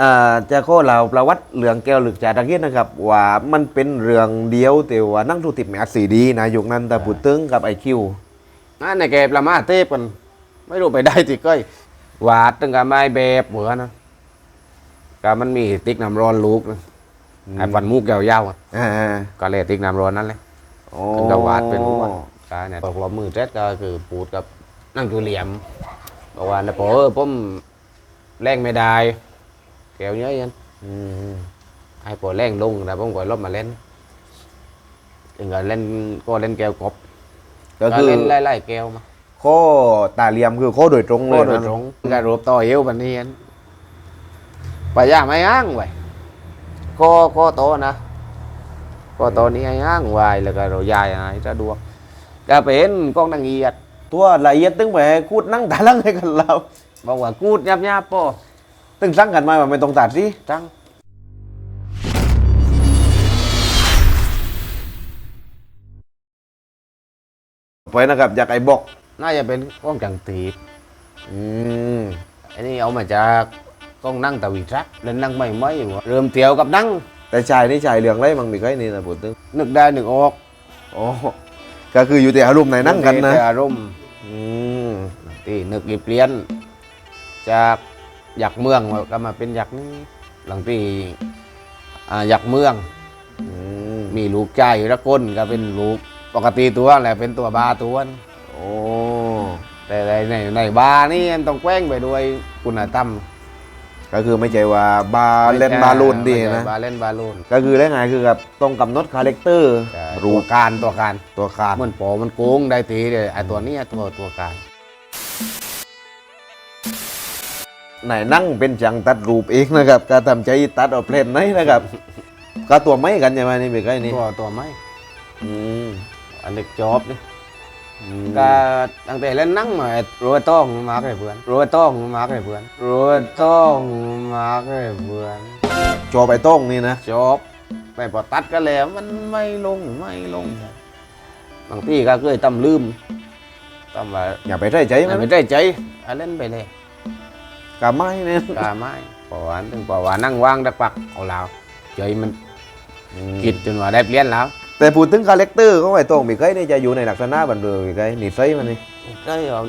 อ่าจะข้อเราประวัติเรื่องแก้วหลึกจ่าตะเกียนนะครับว่ามันเป็นเรื่องเดียวแต่ว่านั่งทูติดแมสสีดีนะยุคนั้นแต่พูดตึงกับไอคิวนั่นในแกประมาเทพกันไม่รู้ไปได้ที่ก้อยวาดตั้งแต่ไม้แบบเหมือนนะก็มันมีติ๊กน้ำร้อนลูกนะไอ้ฟันมุกยาวๆอะอ่าก็เลยติ๊กน้ำร้อนนั่นแหละโอ้ถึงกับวาดเป็นวันกาเนี่ยตกลมมือเจ็ดก็คือปูดกับนั่งคือเหลี่ยมบอกว่าแล้วพอเออผมแรงไม่ได้ แก้วเยอะยันอืมให้พอแรงลงแต่ผมก็ลบมาเล่นถึงก็เล่นก็เล่นแก้วกบก็คือเล่นไล่ๆแก้วมาข้อตาเหลี่ยมคือข้อโดยตรงเลโคยตรนะตรงการรูปต่อเอวบันนี้อันไปย่างไม่อ้างไว้ก็ก็โตนะก็โตนี้ไอ้อ้างไว้แล้วก็เรายายอะไรจะดวกก็เป็นกล้องนางเอียด ตัวละเอียดตึงไปคูดนั่งตาลังให้กันเราบอกว่ากูดยับยับป่อ ตึงสั่งกันมาว่าไม่ต้องตัดสิจังไปนะครับจากไอ้บอกน่าจะเป็นกล้องจังตีบอืมอันนี้เอามาจากกล้องนั่งตะวีรักเล่นนั่งไม่ไม่อยู่เริ่มเตียวกับนั่ง แต่ชายนี่ชายเรื่องไรมันมีใครนี่นะพูดตึงนึกได้นึกออกโอ้ก็คืออยู่แต่อารมณ์ไหนนั่งกันนะแต่อารมณ์อืมที่นึกอีเปลี่ยนจาก อยากเมืองก็มาเป็นอยากนี้หลังที่อ่าอยากเมืองอืมมีลูกใจระก้นก็เป็นลูกปกติตัวแหละเป็นตัวบาตัวนึงโอ้แต่ในในในบานี่มันต้องแกว้งไปด้วยคุณธรรมก็คือไม่ใช่ว่าบาเล่นบาลูนดีไม่ใช่นะบาเล่นบาลูนก็คือได้ไงคือกับต้องกำหนดคาแรคเตอร์รูรูปการตัวการตัวขาดมันโปมันโกงได้ตีเลยไอตัวเนี้ยตัวตัวการ ไหนนั่งเป็นจังตัดรูปเองนะครับก็ทำใจตัดเอาเพลนไหนนะครับ ก็ตัวไม่กันใช่ไหมนี่เป็นไงนี่ตัวตัวไม่อืมอันเด็กจอบนี่ก็ตั้งแต่เล่นนั่งมารัวต้องมาร์กเลยเพื่อนรัวต้องมาร์กเลยเพื่อนรัวต้องมาร์กเลยเพื่อนจอไปต้องนี่นะจอบไปพอตัดกันแล้วมันไม่ลงไม่ลงบางทีก็เคยตำลืมตำว่าอย่าไปใส่ใจมันไม่ได้ใจอะเล่นไปเลย กะไม่เนี่ยกาไม่ปอวันถึงปอวันนั่งว่างดักปักเอาแล้วใจมันคิดจนว่าได้เปลี่ยนแล้วแต่พูดถึงคาแรคเตอร์ของไอ้ต้องมีใครนี่จะอยู่ในลักษณะบันเทิงมีใครนิสัยมันนี่ ได้เอา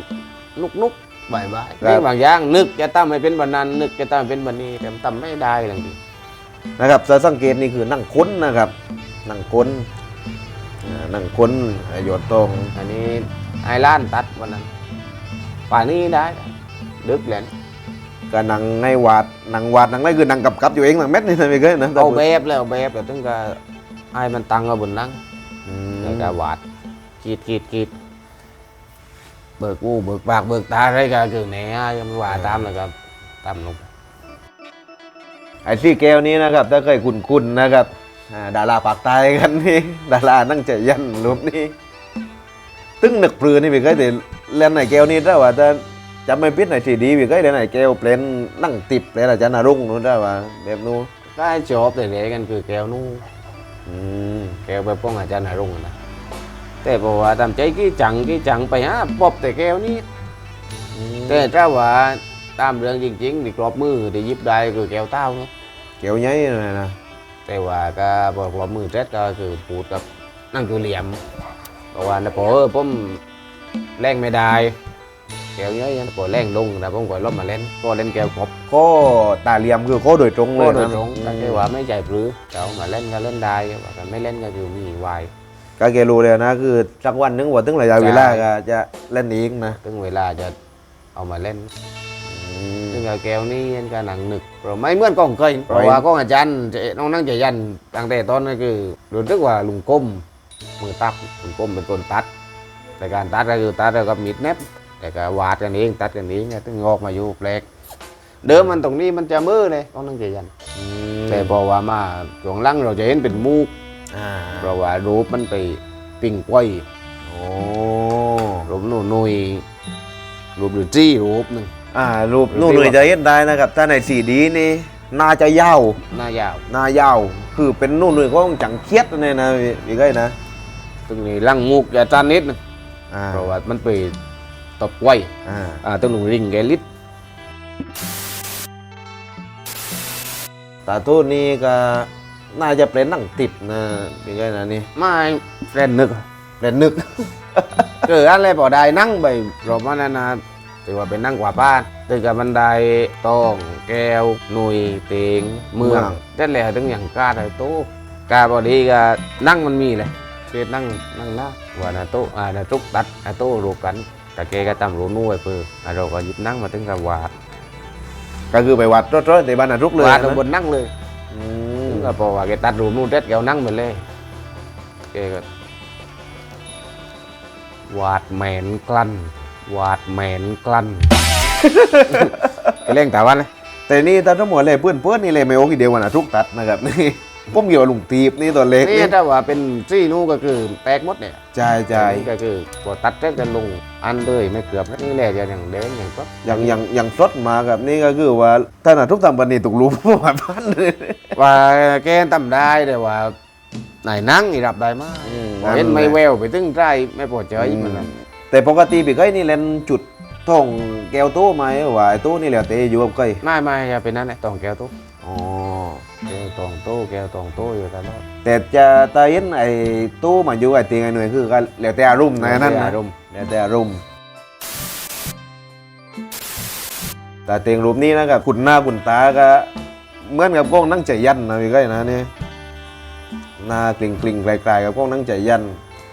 นุกนุกบ่ายบ่ายครับบางอย่างนึกจะตั้มให้เป็นบันนั้นนึกจะตั้มให้เป็นบันนี้แต่ตั้มไม่ได้ทังทีนะครับจะสังเกตนี่คือนั่งค้นนะครับนั่งค้นอ่านั่งค้นไอ้หยดตรงอันนี้ไอ้ล้านตัดวันนั้นป่านนี้ได้ ดึกเลย ก็นั่งไงวาดนั่งวาดนั่งไรคือนั่งกับกับอยู่เองนั่งเม็ดนี่นะมีใครนะเอาแบบแล้วเอาแบบแล้วถึงก็ไอ้มันตังเอาบนนั่งอืมแล้วก็วาดขีดขีดขีดเบิกอูเบิกปากเบิกตาอะไรก็คือแหน่ยังไม่ว่าตามเลยครับตามลงไปไอ้ซี่แก้วนี้นะครับ ถ้าเคยคุ้นๆนนะครับอ่าดาราปากใตายกันนี่ดารานั่งใจยันรูปนี้ตึ้งหนึกปลือนี่พี่เคยแต่เล่นไหนแก้วนี่ถ้าว่าจะ จำไม่ผิดไหนทีดีพี่เคยเล่นไหนแก้วเปลนนั่งติบเลยอาจารย์นรุ่งนู้นได้ว่าแบบนู้นได้จอบเลยเลยกันคือแก้วนู่นอืมแก้วไปป้องอาจารย์นรุ่งนะแต่บอกว่าทำใจกี่จังกี่จังไปฮะปอบแต่แก้วนี้แต่ถ้าว่าตามเรื่องจริงๆที่กรอบมือที่ยิบได้คือแก้วเต้าเนาะแก้วใหญ่เลยนะแต่ว่าก็บอกกรอบมือเจ็ดก็คือปูดกับนั่นคือเหลี่ยมบอกว่าแล้วพอเออผมแรงไม่ได้ แก้วเยอะๆพอแรงลงแต่ผมก็ลบมาเล่นก็เล่นแก้วครบก็ตาเหลี่ยมคือข้อโดยตรงเลก็ยโดยนะตรงก็แค่ว่าไม่ใจปรือแต่เอามาเล่นก็เล่นได้ว่ากันไม่เล่นก็คือมีวายก็แกรู้เลยนะคือสักวันหนึงว่าถึงระยะเวลาก็จะเล่นอีกนะถึงเวลาจะเอามาเล่นซึ่งกับแก้วนี่ยันการหนังหนึกเราไม่เหมือนกล้องเคยเพราะว่าก้องอาจารย์จะน้องนั่งใจยันตั้งแต่ตอนนั้นคือรู้สึกว่าลุงก้มมือตักลุงก้มเป็นคนตัดแต่การตัดก็คือตัดแล้วก็มีดเน็บ แต่ก็วาดกันเองตัดกันเองเนี่ยถึงงอกมาอยู่แปลก เดิมมันตรงนี้มันจะมือเลยก้องนั่งใจยัน แต่พอว่ามาช่วงหลังเราจะเห็นเป็นมูกอ่าเพราะว่ารูปมันไปปิ่งก้อยโอ้รูปหนูนุยรูปหรือจี้รูปหนึ่ง อ่ารูปนู่นหน่วยจะเห็นได้นะครับถ้าในสีดีนี่น่าจะยาวหน้ายาวหน้ายาวคือเป็นนู่นหน่วยก็จังเคียดเนี่ยนะพี่พี่ก้อยนะ ตรงนี้ลังมูกจะจานนิดหนึงอ่าเพราะว่ามันไป ตบไว้อ่าอ่าตรงหนูริงแกลิดตาตู้นี่ก็น่าจะเป็นหนังติดนะเป็นไงนะนี่ไม่เฟรนนึกเป็นนึก คืออะไรพอได้นั่งไปรอบนั้นนะถือว่าเป็นนั่งกว่าบ้านตึกกับบันไดตองแก้วหนุยเตีงเมืองนั่นแหละถึงอย่างกาไอ้โต๊ะกาพอดีก็นั่งมันมีเลยเสียนั่งนั่งหน้าว่านาโต๊ะอ่านาทุกตัดอาโต๊ะรูกัน แต่แกก็จำรู้นู่นไปเพื่ออ่าเราก็หยิบนั่งมาถึงกับวาดก็คือไปวัดรถๆในบ้านนารุกเลยวาดนะลงบนนั่งเลยอืมถึงก็พอว่าแกตัดรูนู่นเด็ดแกเอานั่งไปเลยแกก็วาดแหมนกลั้นวาดแหมนกลั้นเล่งแต่วันเลยแต่นี่ตาทั้งหมดเลยเพื่อนเพื่อนๆนี่เลยไม่โอ้กี่เดียววันนารุกตัดนะครับนี่ ผมเกี่ยวกับลุงตีบนี่ตัวเล็กนี่นี่ถ้าว่าเป็นซี่นู่นก็คือแตกหมดเนี่ยใช่ใช่นี่ก็คือพอตัดเส้นจะลงอันเลยไม่เกือบนะนี่แหละจะอย่างแดงอย่างก็อย่างอย่างอย่างสดมากับนี่ก็คือว่าถ้านาทุกทำปันนี่ตกหลุมประมาณพันเลยว่าแกทำได้แต่ว่าไหนนั่งอีรับได้มากอืมเห็นไม่แววไปถึงใจไม่พอใจมันนะแต่ปกติพี่เคยนี่เล่นจุดท่องแก้วโต้ไหมว่าไอ้โต้นี่แหละเตะอยู่กับเคยไม่ไม่อย่าเป็นนั่นแหละตองแก้วโต๊ะอ๋อ แก้วตองโต๊ะแก้วตองโต๊ะอยู่ตลอดแต่จะตาเห็นไอ้โต้มาอยู่ไอ้เตียงไอ้หน่วยคือก็แล้วแต่อารมณ์นะนั่นนะอารมณ์แล้วแต่อารมณ์แต่เตียงรูปนี้นะครับขุนหน้าขุนตาก็เหมือนกับกล้องนั่งใจยันนะพี่เคยนะนี่หน้ากลิ่งกลิ่งๆไกลๆกับกล้องนั่งใจยัน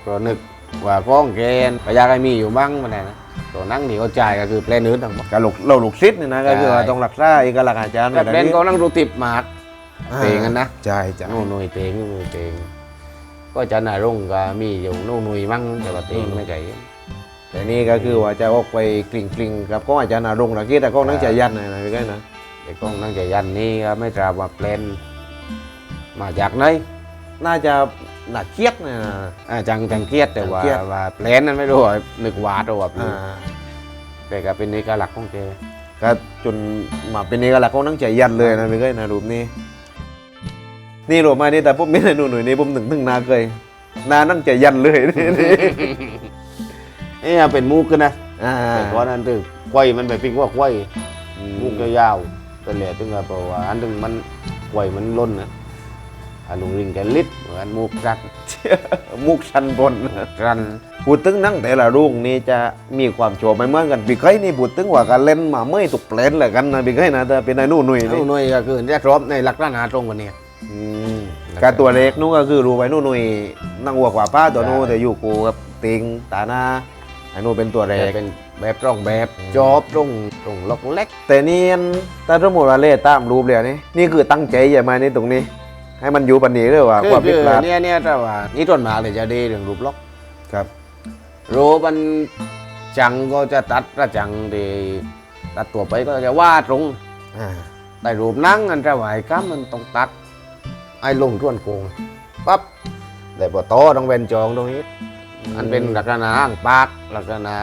ก็นึกว่าก้องแกนก็อยากให้มีอยู่บ้างมันไหนนะตัวนั่งนี่เขาจ่ายก็คือแปลนอื่นทั้งหมดการหลกเราหลกซิดนี่นะก็คือว่าใช่ต้องรักษาเอกลักษณ์อาจารย์แต่แปลนก็นั่งดูติบหมากอ่า เตงกันนะใช่ใช่นู่นหนุ่ยเตงนู่นหนุ่ยเตงก็จะนารุ่งก็มีอยู่นู่นหนุ่ยมั่งแต่ว่าเตงไม่ไกลแต่นี่ก็คือว่าจะออกไปกลิ่งกลิ่งๆกับกล้องอาจารย์นารงค์ตะกี้แต่กล้องนั่งใจยันนะนะพี่เคยนะไอ้กล้องนั่งใจยันนี่ก็ไม่ทราบว่าแปลนมาจากไหนน่าจะหนักเครียดนะอ่าจังจังเครียดแต่ว่าเครียดว่าแปลนนั้นไม่รู้ว่านึกวาดเอาว่าอ่าแต่ก็เป็นเอกลักษณ์ของแกก็จนมาเป็นเอกลักษณ์ของนั่งใจยันเลยนะพี่เคยนะรูปนี้ นี่รูปมานี่แต่ผมไม่ได้ดูหน่อยนี่ผมถึงถึงนาเคยนานั่งใจยันเลยนี่นี่เอ๊ะเป็นมุกกันนะอ่าแต่ก่อนนั้นตึกควายมันไปปิ้งว่าควายมุกยาวๆเป็นแหละถึงกับว่าอันถึงมันควายมันล้นนะอันลุงริงแกลิดเหมือนมุกรักมุกชันบนรันพูดถึงหนั่งแต่ละรุ่งนี่จะมีความโฉบไม่เหมือนกันพี่เคยนี่พูดถึงว่าการเล่นมาเมื่อยตุกเปลนแหละกันนะพี่เคยนะแต่เป็นไอ้นู่นหนุ่ยนี่นู่นหนุ่ยก็คือได้ครบในลักษณะตรงกันเนี่ย อืมการตัวเล็กนู้นก็คือรู้ไว้นู่นหนุ่ยนั่งหัวกว่าป้าตัวนู้นใช่แต่อยู่กูกับติงตาหน้าไอ้นู่นเป็นตัวเล็แต่กเป็นแบบตรงแบบจอบตรงตรงล็อกเล็ก แต่นี่ถ้าสมมติว่าเล่ตามรูปเลยนี่นี่คือตั้งใจใช่ไหมนี่ตรงนี้ ให้มันอยู่ปันนี้เลยว่าคือความผิคืดอพลาดเนี่ยเนี่ยแต่ว่านี่ต้นหมากเลยจะดีเรื่องรูปล็อกครับรูปมันจังก็จะตัดระจังดีตัดตัวไปก็จะว่าตรงอ่าแต่รูปนั่งอันจะไหวก้ามมันต้องตัด ไอ้ลงท่วนโกงปั๊บแต่พอโตต้องเป็นจองตรงนี้ อันเป็นลักษณะอ่างปากลักษณะ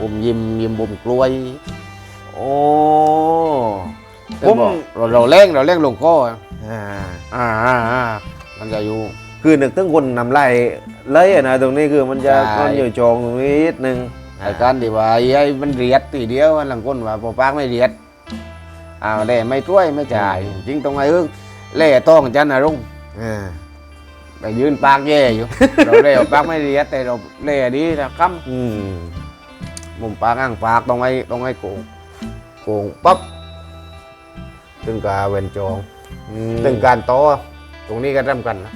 อมยิ้มยิ้มบุมกล้วย โอ้แต่บอกเราเราเล่งเราเล่งลงก้ออ่าอ่าอ่าอ่ามันจะอยู่คือนึกถึงคนนำไล่เลยอะนะตรงนี้คือมันจะใช่มันอยู่จองตรงนี้นิดนึงไอ้การที่ว่าไอ้มันเรียดตีเดียวอันหลังก้นว่าพอปากไม่เรียดอ้าวเล่ไม่ช่วยไม่จ่าย จริงตรงไอ้เอิ้ง เล่ต้องจันนะรุ่งอ่าไปยืนปากแย่อยู่ เราเล่ปากไม่เรียดแต่เราเล่ดีนะคำอืมมุมปากอ่างปากตรงไอ้ตรงไอ้โกงโกงปั๊บถึงกาเวนจองอืมถึงการโตอตรงนี้ก็เริ่มกันนะ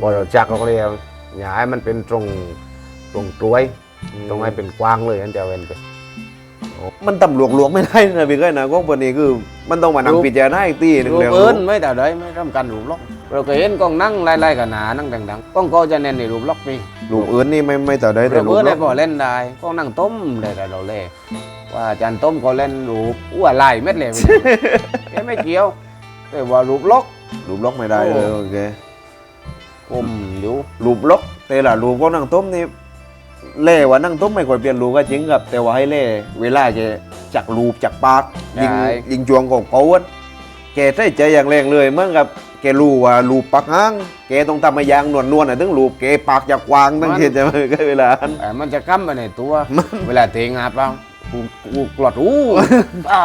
พอเราจักเราก็เรียกอย่าให้มันเป็นตรงตรงกล้วยตรงให้เป็นกว้างเลยอันจะเว้นไป มันตำรวจหลวงไม่ได้นะพี่ก้อยนะกล้องปนนี้คือมันต้องมารูปนำพิจารณาอีกทีหนึงรูปแล้วเอินไม่แต่ใดไม่ทำกันรูปล็อกเราก็เห็นกล้องนั่งไล่ๆกันหนานั่งดังๆกล้องก็จะเน้นในรูปล็อกนี่รูปอื่นนี่ไม่ไม่ต่อได้รูแต่ปรูปเอินล็ได้อกพอเล่นได้กล้องนั่งต้มได้แต่เราเล่ว่าอาจารย์ต้มก็เล่นรูปอ้วนไล่เม็ดเลยแกไม่เกี่ยว แต่ว่ารูปล็อกรูปล็อกไม่ได้เลยโอเคอมอยู่รูปล็อกแต่ละรูปก็นั่งต้มนี่ เล่ว่านั่งต้มไม่ค่อยเปลี่ยนรูปก็จริงครับ แต่ว่าให้เล่เวลาจะจักรูปจักปากยิงยิงจวงของเขาอะแกใส่ใจอย่างแรงเลยเหมื่อนกับแกรู้ว่ารูปปากห้างแกต้องทำมาอยางนวลนวลๆน่ะถึงรูปแกปากจากวางตั้งเทียนจะไม่ก็เวลานั้นแต่มันจะกั้มไปในตัว เวลาเตะงาเปล่ากูกูกลอดอู้ อ่า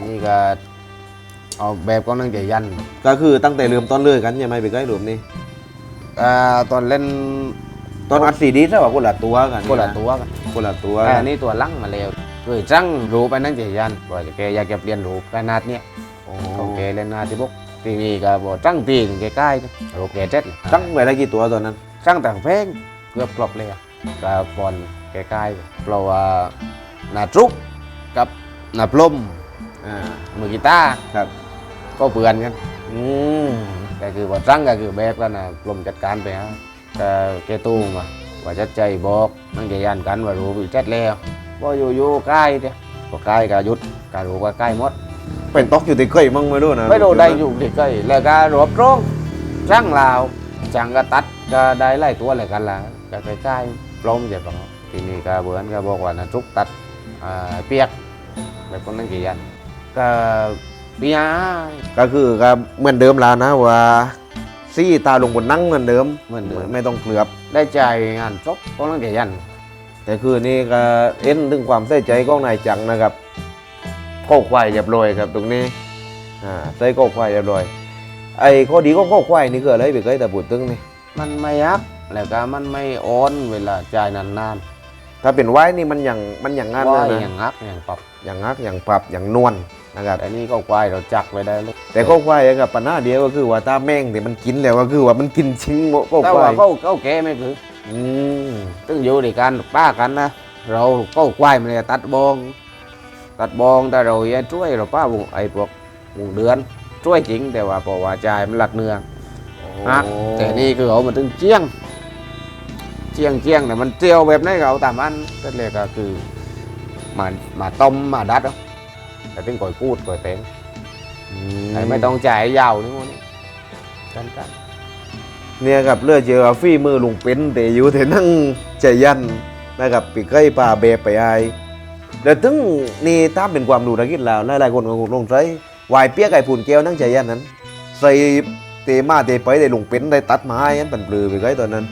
นี่ก็ เอาแบบก็นั่งใจยันก็คือตั้งแต่เริ่มต้นเลยกันใช่ไหมไปใกล้หลุมนี่อ่าตอนเล่นตอนอัดซีดีใช่ป่ะคนละตัวกันคนละตัวกันคนละตัวอันนี้ตัวลังมาแล้วเคยจังรูปไปนั่งใจยันว่าแกอยากจะเปลี่ยนรูปขนาดเนี้ยโอ้ของแกเล่นนาที่พวกทีนี้ก็บอกจังตีนแกใกล้ๆรูปแกเจ็ดตั้งไปได้กี่ตัวตอนนั้นจังต่างเพลงเกือบครบเลยอะก็บอลแกใกล้ๆเพราะว่านาจุกกับนาพลมอ่ามือกีตาร์ครับ ก็เปือนกันอืมก็คือว่าจังก็คือแบบกันนะกลมจัดการไปฮะก็แกตู้มาว่าจะใจบอกนั่งใจยันกันว่ารู้วิจัดแล้วว่าอยู่อยู่ใกล้เดียวก็ใกล้ก็หยุดก็รู้ว่าใกล้หมดเป็นตอกอยู่ที่เคยมั่งไม่รู้นะไม่รู้ได้อยู่ที่ใกล้แล้วก็รวบรวมจังลาวจังก็ตัดก็ได้ไล่ตัวอะไรกันละก็ใกล้ๆปลอมเจ็บปะทีนี้ก็เบือนก็บอกว่านะทุกตัดอ่าเปียกแบบคนนั่งใจยันก็ เปียกก็คือก็เหมือนเดิมแล้วนะว่าซี่ตาลงบนนั่งเหมือนเดิมเหมือนเดิม ไม่ต้องเกลือบได้ใจงานจบคนนั่งใจยัน แต่คือนี่ก็เอ็นถึงความใส่ใจของนายจังนะครับโคกควายเรียบร้อยครับตรงนี้อ่าใส่โคกควายเรียบร้อยไอ้ข้อดีของโคกควายนี่คืออะไรไปเคยแต่พูดตึงนี่มันไม่ยักแล้วก็มันไม่อ่อนเวลาจ่ายนานถ้าเป็นไว้นี่มันอย่างมันอย่างๆงั้นว่านะอย่างงักอย่างปรับอย่างงักอย่างปรับอย่างนวล นะครับแต่นี่ก็ควายเราจักไปได้เลยแต่โคกควายกับปัญหาเดียวก็คือว่าตาแม่งที่มันกินแล้วก็คือว่ามันกินชิ้งโคกแต่ควาว่ายเขาเขาแก้ไม่คืออืมตึงอยู่ในการป้ากันนะเราก็ควายมันเลยตัดบอง ตัดบองแต่เราอย่าช่วยเราป้าวงไอ้พวกวงเดือนช่วยจริงแต่ว่าพอว่าจ่ายมันหลักเนื้อฮักแต่นี่คือเอามาถึงเจียงเจียงเจียงแต่มันเจียวแบบไหนี้ก็เอาตามอันก็เลยก็คือมามาต้มมาดัดเอา แต่ถึงก่อยพูดก่อยเต็งไอ้ไม่ต้องจ่ายยาวนี่มันกันกันเนี่ยครับเลือดเจอฟี่มือลุงเป็นแต่อยู่แต่นั่งใจยันนะครับปีใกล้ป่าเบไปไอายแล้วถึงนี่ตามเป็นความรู้ทางกินแล้วหลายๆคนก็คงลงใจวายเปียกไก่ผุนแก้วนั่งใจยันนั้นใส่เตมาเตไปได้ลุงเป็นได้ตัดไม้ยันเป็นปลือไปใกล้ตอนนั้น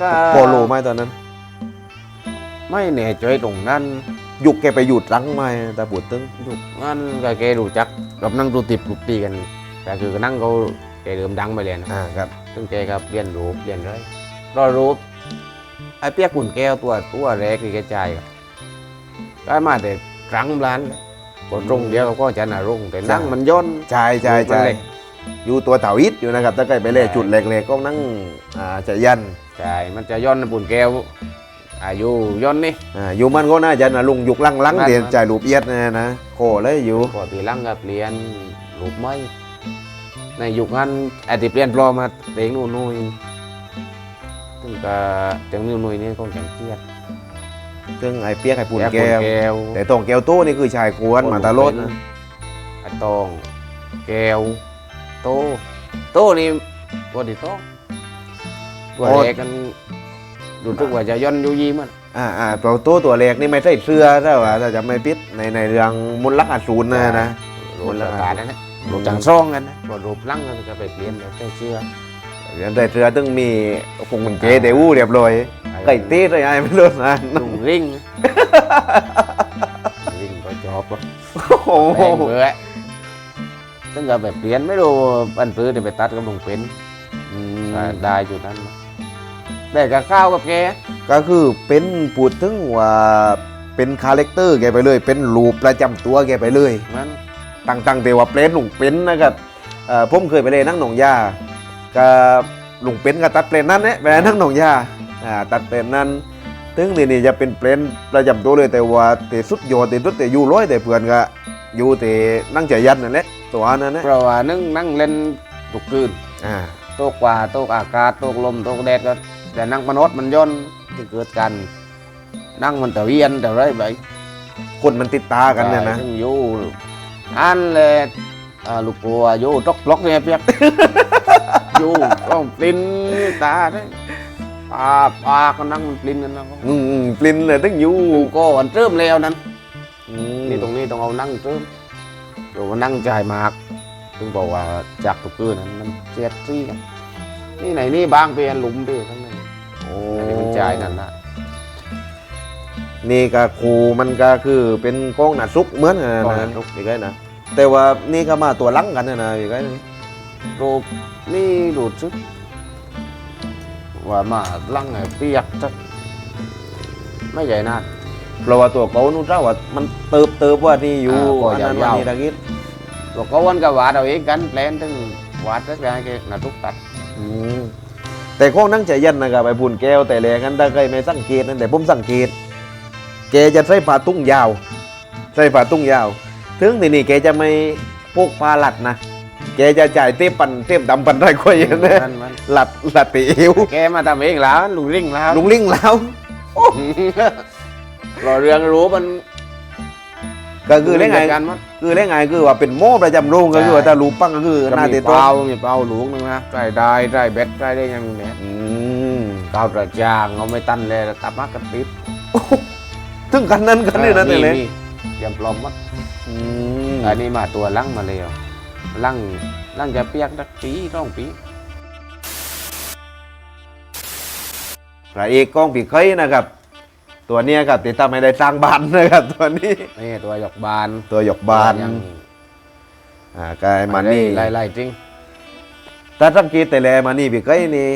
ก็โปโลไม้ตอนนั้น ไม่แน่ใจตรงนั้น ยุกแกไปหยุดรังไม้แต่ปวดตึงถูกงั้นก็แกรู้จักกับนั่งดูติบลูกตีกันแต่คือก็นั่งเขาแกเดิมดังไปเลยนะอ่าครับซึ่งแกก็เรียนรู้เรียนเลยรอรู้ไอ้เปียกขุนแก้วตัวตัวแรกที่แกจ่ายครับได้มาแต่ครั้งร้านเลยกดตรงเดียวก็จะน่ารุ่งแต่นั่งมันย่นใช่ใช่มันใช่เล็กอยู่ตัวเต่าอิดอยู่นะครับถ้าใกล้ไปเล่ใช่จุดเล็กๆก็นั่งอ่าใจยันใช่มันจะย่นปุ่นแก้ว อายุย่นนี่อ่าอยู่มันก็น่าจะนะลุงยุกลังลังนั่นเดียนมันใจายรูปเอียดนะนะโคเลยอยู่ปกติลังก็เปลี่ยนรูปไม้ในยุคนั้นไอ้ที่เปลี่ยนปลอมมาเต็งนู่นนู่นซึ่งก็จังนู่นนู่นนี่คงจังเครียดซึ่งไอ้เปียกไอ้ปุ่นแก้แก้วแก้ว แต่ตรงแก้วโต้นี่คือชายควรมาตาโลดนะไอ้ตองแก้วโตโตนี่บอดีโตตัวแรกกัน ดูทึกว่าจะย่อนอยูยีมันอ่าอ่าตัวโต้ตัวแรกนี่ไม่ใช่เสื้อถ้าว่าถ้าจะไม่ปิดในในเรื่องมุลลักอสูรนะนะรูปราคานั่นนะรูปจังซ่องกันนะพอรูปลังกันก็ไปเปลี่ยนแล้วใส่เสื้อเรื่องใส่เสื้อตึงมีคงมันเจเดวูเรียบร้อยไก่ตีเลยไอ้ไม่รู้นะลุงริ่งริ่งก็จอบอะโอ้โหแพงเบื่อตั้งแต่แบบเปลี่ยนไม่รู้อันปื้อเดี๋ยวไปตัดกับลุงเป็นอืมก็ได้จุดนั้น มาได้กับข้าวกับแกก็คือเป็นพูดถึงว่าเป็นคาแรคเตอร์แกไปเลย เป็นรูปประจำตัวแกไปเลย มัน ตั้งตั้งแต่ว่าเป็นลุงเป็นนะครับเอ่อผมเคยไปเลยนั่งหนองยากับลุงเป็นกับตัดเปลนนั้นเนี่ยไปนั่งหนองยาอ่าตัดเปลนนั้นถึงนี่นี่จะเป็นเปลนประจำตัวเลยแต่ว่าแต่สุดยอดแต่สุดแต่อยู่ร้อยแต่เพื่อนก็อยู่แต่นั่งใจยันนั่นแหละตัวนั้นนะเพราะว่านึงนั่งเล่นทุกคืนอ่า โตกว่าโตกอากาศโตกลมโตกแดดก็ แต่นั่งมนุษย์มันย่นที่เกิดกัน นั่งมันแต่เวียนแต่ไรไปคนมันติดตากันเนี่ยนะซึ่งอยู่อันเลยอ่าลูกปัวอยู่ตกบล็อกเนี่ยเปียกอยู่ต้องปลิ้นตาได้ปลาปลาก็นั่งปลิ้นกันนะอืมอืมปลินเลยตั้งอยู่กูก็วันเริ่มแล้วนั้นอืมนี่ตรงนี้ต้องเอานั่งเริ่มเดี๋ยวว่านั่งจ่ายมากถึงบอกว่าจากทุกคืนนั้นมันเจ็ดซี่กันนี่ไหนนี่บางเปลี่ยนหลุมเปลี่ยนทั้งนั้น โอ้อันนี้มันจ่ายนั่นนะนี่ก็ครูมันก็คือเป็นกองหนาซุกเหมือนกันกองหนะนาซุก พี่ไก่นะแต่ว่านี่ก็มาตัวหลังกันนะนะพี่ไก่นะรูปนี่ดูดซึกว่ามาลังไงเปียกจักไม่ใหญ่นักเพราะว่าตัวเขานู่นเจ้าว่ามันเติบเติบว่านี่อยู่อ่าก็อันนั้นยาวๆวันนี้ตะกี้ตัวเขาวันกับวาดเอาเองกันแปลนถึงวาดสักอย่างแกน่ะทุกตัด อืม แต่ข้องนั่งใจยันนะครับไอ้บุญแก้วแต่แรงกันถ้าเคยไม่สังเกตนั่นแต่ผมสังเกตแกจะใส่ผ้าตุ้งยาว ใส่ผ้าตุ้งยาว ถึงที่นี่แกจะไม่พกผ้าหลัดนะแกจะจ่ายเต้ปันเต้มดำปันได้ค่อยนะมันมันหลัดหลัดไปเอวแกมาทำเองแล้วลุงริ่งแล้วลุงลิงแล้วรอเรื่องรู้มัน ก็คือได้ไงจัดการมันคือได้ไงคือว่าเป็นโม่ประจำโรงก็คือว่าถ้ารู้ปังก็คือหน้ามีเตะต้เป้ามีเป้าหลวงนึงนะใส่ได้ใส่เบ็ดใส่ได้ยังเนี่ยอืมกาวตระจางเอาไม่ตันเลยตับมากกระติบถึงกันนั้นกันนี่นะแต่เลยมีเตรียมปลอมมัดอืมอันนี้มาตัวลังมาเลยลังลังจะเปียกสักปีต้องปีพระเอกกองปีเคยนะครับ ตัวเนี้ยครับติดตามไม่ได้สร้างบ้านนะครับตัวนี้ นี่ตัวหยกบานตัวหยกบานยังอ่ากายมันนี่ไล่ไล่จริงถ้าสังเกตแต่แลมานี่ปีเคยนี่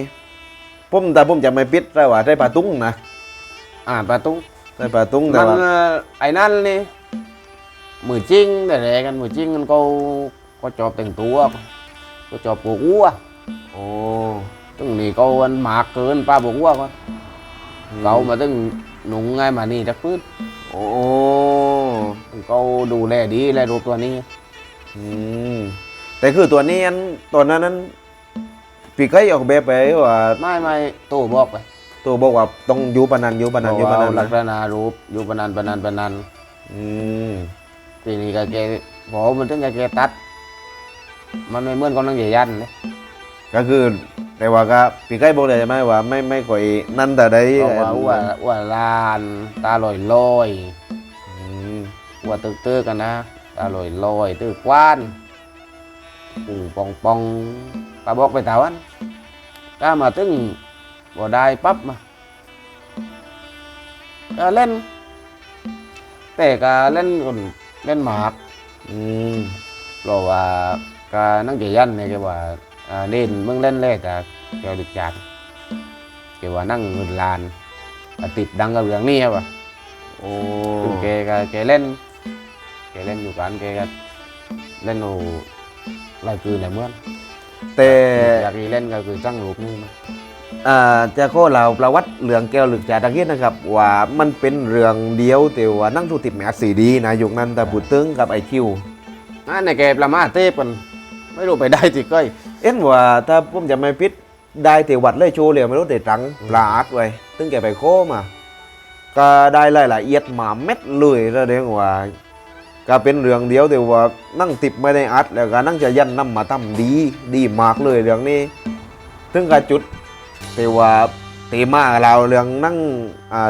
ผมแต่ผมจะไม่ปิดแต่ว่าได้ปลาตุ้งนะอ่าประตูได้ปลาตุ้งแต่มันว่าเอ่อไอ้นั่นนี่มือจริงแต่แรกกันมือจริงมันก็ก็จอบแต่งตัวก็จอบปลูกวัวโอ้ตึงนี่ก็มันหมากเกินป้าปลูกวัวก็เรามาตึง หนุงไงมานี่จักพื้นโอ้ก็ดูแลดีแลรูปตัวนี้ อืมแต่คือตัวนี้อันตอนนั้นนั้นปีเคยออกแบบไปว่าไม่ไม่ตู้บอกไปตัวบอกว่าต้องอยู่ปานนันอยู่ปานนันอยู่ปานนันลักษนะณะรูปอยู่ปานนันปานนันปานนันอืมทีนี้ก็แกพอมันถึงกับแกตัด มันไม่เหมือนกับนังใหญ่ยันเลยก็คือ แต่ว่าก็ปีเคยบอกเลยใช่ไหมว่าไม่ไม่ค่อยนั่นแต่ใดเพราะว่าอ้ว่าอ้ว่าลาน ตาลอยลอยอืมอ้ว่าตึกตึกกันนะ ตาลอยลอยตึกกว้านปุ่งปองปองปลาบอกไปเถาวันถ้ามาตึงบ่ได้ปั๊บมาก็เล่น แต่ก็เล่นคนเล่นหมากอืมเพราะว่าการนั่งเจยันเนี่ยแกว่า เล่นเมืองเล่นแรกอะแกดึกจัดแกว่านั่งเงินลานก็ติดดังกับเรื่องนี้ครับโอ้ซึ่งแกก็แกเล่นแกเล่นอยู่กันแกก็เล่นโอ้ลายคืนไหนเมื่อนแต่อยากให้เล่นก็คือจ้างรูปนี่มาอ่าจะข้อเราประวัติเรื่องแก้วหลึกจ่าตะเกียนะครับว่ามันเป็นเรื่องเดียวแต่ว่านั่งถูกติดแมสสีดีนะยุคนั้นแต่พูดถึงกับไอคิวอ่าในแกประมาทเทพกันไม่รู้ไปได้จิก้อย เอ็นว่าถ้าผมจะไม่พิดได้แต่วัดเลยโชว์เลยไม่รู้แต่ตังปลาดไว้ถึงแกไปโคมา ก็ได้รายละเอียดมาเม็ดเลยแสดงว่าก็เป็นเรื่องเดียวแต่ว่านั่งติดไม่ได้อัด แล้วก็นั่งจะยันนำมาทำดี ดีมากเลยเรื่องนี้ถึงกับจุดแต่ว่าเตมาเราเรื่องนั่ง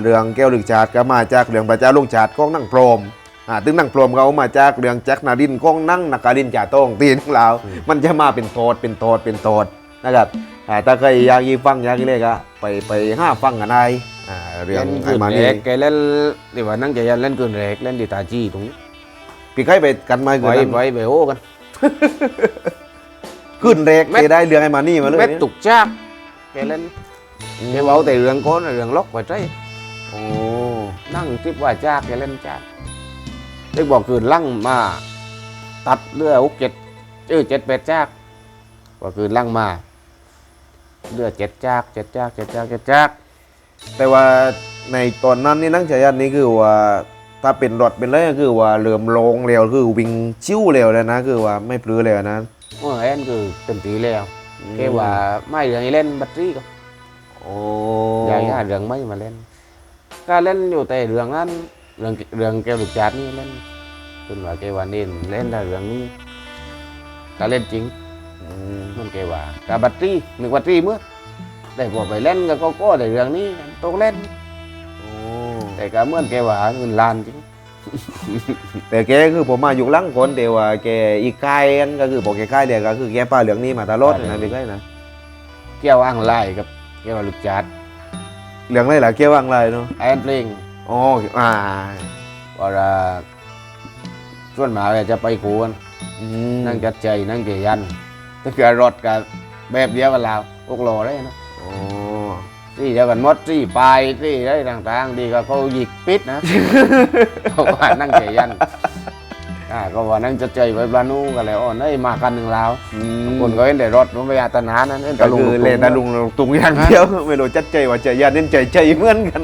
เรื่องแก้วลึกจาดก็มาจากเรื่องพระเจ้าลุงจาดของนั่งโปรม อ่าถึงนั่งโปรมเขามาจากเรื่องแจ็คนาดินของนั่งนักการินจ่าโต้งตีนของเรามันจะมาเป็นโทษเป็นโทษเป็นโทษนะครับอ่าถ้าใครอยากยีฟังอยากยีเลยก็ไปไปห้าฟังกันได้อ่าเรื่องเล่นไอ้คืนมาแรนี่กแกเล่นเดี๋ยวว่านั่งเจยันเล่นคืนแรกเล่นดีตาจีตรงนี้พี่ใครไปกันมาคืนไว้นั้นไว้ไปโอ้กันขึ้นเรกแม็กได้เรื่องไอ้มานี่มาเลยเม็ดเนี่ยตุกจ้ากแกเล่นแกเว้าแต่เรื่องโคนเรื่องล็อกไว้ใจโอ้นั่งทิพว่าจ้ากแกเล่นจ้า กได้บอกคืนลั่งมา ตัดเรือหกเจ็ดเออเจ็ดแปดจ้ากว่าคืนลั่งมาเรือเจ็ดจ้ากเจ็ดจ้ากเจ็ดจ้ากเจ็ดจ้ากแต่ว่าในตอนนั้นนี่นั่งฉายันนี่คือว่าถ้าเป็นรถเป็นอะไรก็คือว่าเริ่มลงเร็วคือวิ่งชิวเร็วแล้วนะ คือว่าไม่ปลื้อเร็วนะเออแอนคือเต็มตีแล้วแกว่าไม่เรื่องนี้เล่นบัตรรี่ก็โอ้ยายหาเรื่องไม่มาเล่นก็เล่นอยู่แต่เรื่องนั้นเรื่องเรื่องแกวลูกจัดนี่เล่นจนว่าแกว่าเน้นเล่นแต่เรื่องนี้ก็เล่นจริงอืมมันแกว่ากับบัตรรี่หนึ่งบัตรรี่เมื่อแต่พอไปเล่นก็ก็ก็แต่เรื่องนี้ต้องเล่นโอ้แต่ก็เหมื่อนแกว่าเงินล้านจริงแต่แกคือผมมาอยู่หลังคนแต่ว่าแกอีกกายกันก็คือบอกแกกายเดียวก็คือแกป้าเหลืองนี้มาตลอดนะพี่ใกล้นะเกี่ยวอ่างไล่กับแกว่าลูกจัดเหลืองไรล่ะแกว่างไรเนาะแอนเพลง อ๋ออ่าเพราะว่าส่วนมากเนี่ยจะไปคูกันอืมนั่งจัดใจนั่งเจยันถ้าเกิดรถกับแบบเดียวกันแล้วพวกโลได้นะอ๋อที่เดียวกันหมดที่ปลายที่ได้ต่างๆ ดีก็เขาหยิกปิดนะเขาว่านั่งเจยันอ่าก็ว่านั่งจัดใจไปปลานูกันแล้วอ๋อเอ้ยมากันหนึ่งแล้วอืมคนก็เห็นแต่รถมันไม่ยาตนานั้นเห็นก็แต่ลุงคือเล่นตะลุงตุงอย่างเดียว ไม่รู้จัดใจว่าใจยันเน้นใจใจเหมือนกัน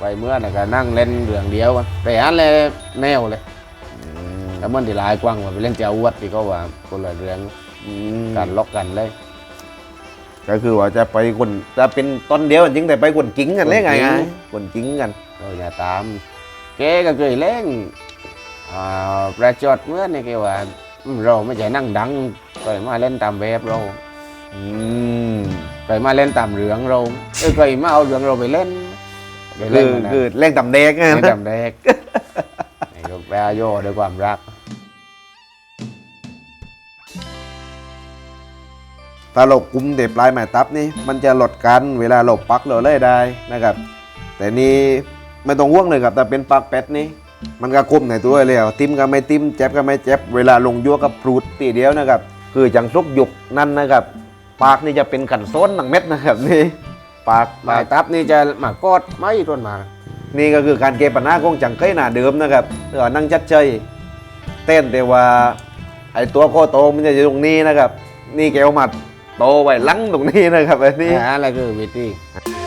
ไปเมื่อน่ะก็นั่งเล่นเรื่องเดียวกันแต่อันเลยแนวเลยแล้วมันที่หลายกว้างกว่าไปเล่นเจ้าอวดที่เขาว่าคนละเรื่องอืมการล็อกกันเลย ก็คือว่าจะไปคนจะเป็นตอนเดียวจริงแต่ไปคนกิ้งกันเลยไงคนกิ๊งไงคนกิ้งกันเราอย่าตามแกก็เคยเล่นอ่าประจดเมื่อนี่แกว่าอืมเราไม่ใช่นั่งดังเคยมาเล่นตามแบบเราอืมเคยมาเล่นตามเรื่องเราเออเคยมาเอาเรื่องเราไปเล่นไป คืเล่นอมันนะคือเล่งตำเด็กไงเล่นตามเด็กไอ้ก็แปรโยด้วยความรัก ถ้าเรากุมเด็ปลายหมายตับนี่มันจะลดกันเวลาเราปักเราเลยได้นะครับ แต่นี่ไม่ต้องห่วงเลยครับแต่เป็นปักเป็ดนี่มันก็คุมในตัวเลยอะติ้มก็ไม่ติ้มเจ็บก็ไม่เจ็บเวลาลงยั่วกับปรูดตีเดียวนะครับ คือจังซุกหยุกนั่นนะครับ ปากนี่จะเป็นขันโซนหนังเม็ดนะครับนี่ ปากหมายตับนี่จะมากอดไม่ต้นมานี่ก็คือการเก็บปัญหาของจังเคยหน้าเดิมนะครับเออนั่งจัดเฉยเต้นแต่ว่าไอตัวโคโตมันจะอยู่ตรงนี้นะครับ นี่แกเอามาโตไว้หลังตรงนี้นะครับอันนี้อ่าอะไรคือวิธีอ